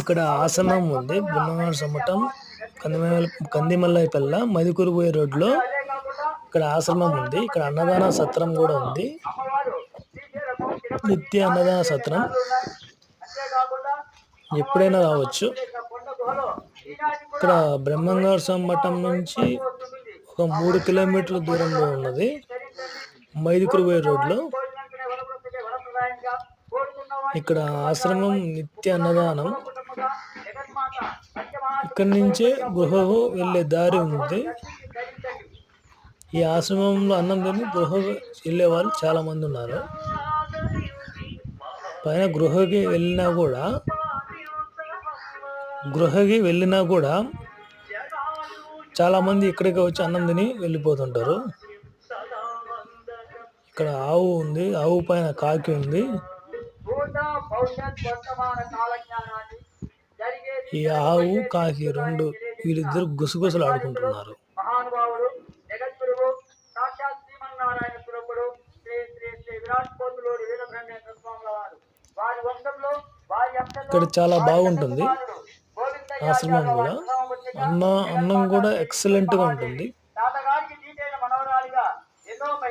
ఇక్కడ ఆశ్రమం ఉంది. బ్రహ్మంగారు సమటం కందిమల్ల కందిమల్లైపల్ల మదికూరు పోయే రోడ్లో ఇక్కడ ఆశ్రమం ఉంది. ఇక్కడ అన్నదాన సత్రం కూడా ఉంది. నిత్య అన్నదాన సత్రం. ఎప్పుడైనా రావచ్చు. ఇక్కడ బ్రహ్మంగారు సంబటం నుంచి ఒక మూడు కిలోమీటర్ల దూరంలో ఉన్నది. మైదుకూరు పోయే రోడ్లో. ఇక్కడ ఆశ్రమం నిత్య అన్నదానం. ఇక్కడి నుంచే గృహకు వెళ్ళే దారి ఉంది. ఈ ఆశ్రమంలో అన్నం తిని గృహకు వెళ్ళే వాళ్ళు చాలా మంది ఉన్నారు. పైన గృహకి వెళ్ళినా కూడా గృహకి వెళ్ళినా కూడా చాలా మంది ఇక్కడికి వచ్చి అన్నం తిని వెళ్ళిపోతుంటారు. ఇక్కడ ఆవు ఉంది ఆవు పైన కాకి ఉంది. ఈ ఆవు కాకి రెండు వీళ్ళిద్దరు గుసగుసలు ఆడుకుంటున్నారు. ఇక్కడ చాలా బాగుంటుంది. ఆశ్రమం కూడా. అన్న అన్నం కూడా ఎక్సలెంట్గా ఉంటుంది.